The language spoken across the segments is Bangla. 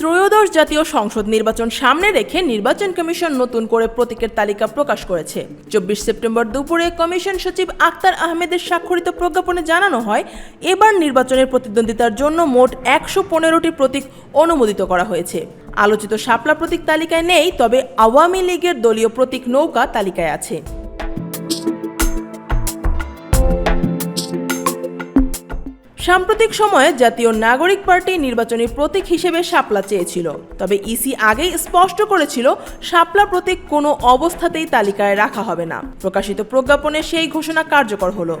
ত্রয়োদশ জাতীয় সংসদ নির্বাচন সামনে রেখে নির্বাচন কমিশন নতুন করে প্রতীকের তালিকা প্রকাশ করেছে। চব্বিশ সেপ্টেম্বর দুপুরে কমিশন সচিব আক্তার আহমেদের স্বাক্ষরিত প্রজ্ঞাপনে জানানো হয়, এবার নির্বাচনের প্রতিদ্বন্দ্বিতার জন্য মোট একশো পনেরোটি প্রতীক অনুমোদিত করা হয়েছে। আলোচিত শাপলা প্রতীক তালিকায় নেই, তবে আওয়ামী লীগের দলীয় প্রতীক নৌকা তালিকায় আছে। সাম্প্রতিক সময়ে জাতীয় নাগরিক পার্টি নির্বাচনী প্রতীক হিসেবে শাপলা চেয়েছিল। তবে ইসি আগেই স্পষ্ট করেছিল, শাপলা প্রতীক কোনো অবস্থাতেই তালিকায় রাখা হবে না। প্রকাশিত প্রজ্ঞাপনে সেই ঘোষণা কার্যকর হলো।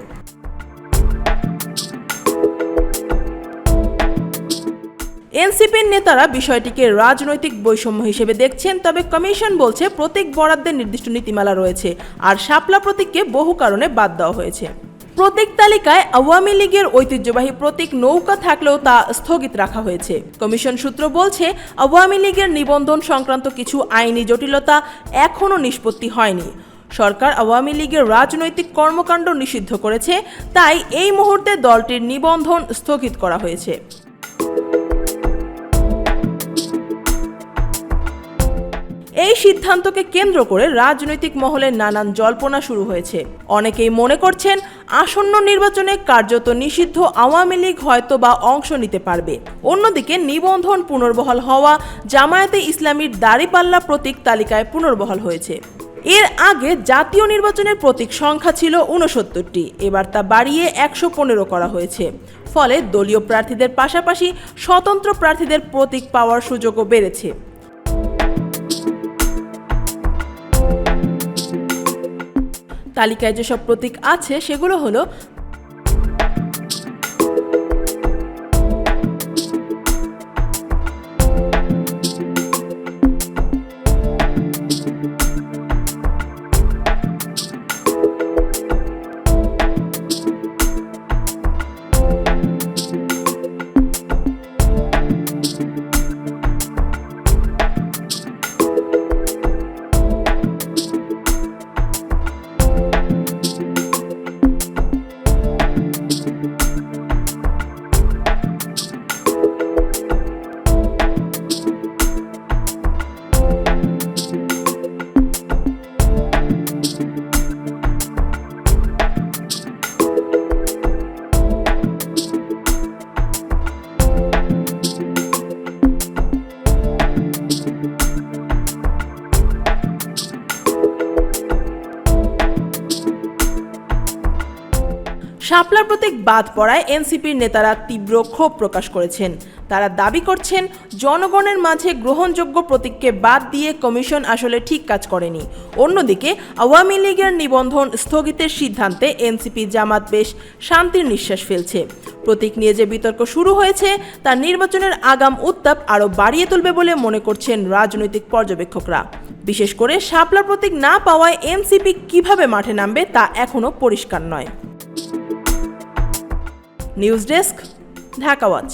এনসিপির নেতারা বিষয়টিকে রাজনৈতিক বৈষম্য হিসেবে দেখছেন, তবে কমিশন বলছে, প্রতীক বরাদ্দের নির্দিষ্ট নীতিমালা রয়েছে, আর শাপলা প্রতীককে বহু কারণে বাদ দেওয়া হয়েছে। প্রতীক তালিকায় আওয়ামী লীগের ঐতিহ্যবাহী প্রতীক নৌকা থাকলেও তা স্থগিত রাখা হয়েছে। কমিশন সূত্র বলছে, আওয়ামী লীগের নিবন্ধন সংক্রান্ত কিছু আইনি জটিলতা এখনও নিষ্পত্তি হয়নি। সরকার আওয়ামী লীগের রাজনৈতিক কর্মকাণ্ড নিষিদ্ধ করেছে, তাই এই মুহূর্তে দলটির নিবন্ধন স্থগিত করা হয়েছে। এই সিদ্ধান্তকে কেন্দ্র করে রাজনৈতিক মহলে নানান জল্পনা শুরু হয়েছে। অনেকেই মনে করছেন আসন্ন নির্বাচনে কার্যত নিষিদ্ধ আওয়ামী লীগ হয়তো বা অংশ নিতে পারবে। অন্যদিকে নিবন্ধন পুনর্বহাল হওয়া, জামায়াতে ইসলামীর দাড়িপাল্লা প্রতীক তালিকায় পুনর্বহাল হয়েছে। এর আগে জাতীয় নির্বাচনের প্রতীক সংখ্যা ছিল উনসত্তরটি এবার তা বাড়িয়ে একশো পনেরো করা হয়েছে। ফলে দলীয় প্রার্থীদের পাশাপাশি স্বতন্ত্র প্রার্থীদের প্রতীক পাওয়ার সুযোগও বেড়েছে। তালিকায় যেসব প্রতীক আছে সেগুলো হলো শাপলা প্রতীক বাদ পড়ায় এনসিপির নেতারা তীব্র ক্ষোভ প্রকাশ করেছেন। তারা দাবি করছেন, জনগণের মাঝে গ্রহণযোগ্য প্রতীককে বাদ দিয়ে কমিশন আসলে ঠিক কাজ করেনি। অন্যদিকে, আওয়ামী লীগের নিবন্ধন স্থগিতের সিদ্ধান্তে এনসিপি জামাত বেশ শান্তির নিঃশ্বাস ফেলছে। প্রতীক নিয়ে যে বিতর্ক শুরু হয়েছে, তা নির্বাচনের আগাম উত্তাপ আরও বাড়িয়ে তুলবে বলে মনে করছেন রাজনৈতিক পর্যবেক্ষকরা। বিশেষ করে শাপলা প্রতীক না পাওয়ায় এনসিপি কীভাবে মাঠে নামবে তা এখনও পরিষ্কার নয়। News desk Dhaka watch.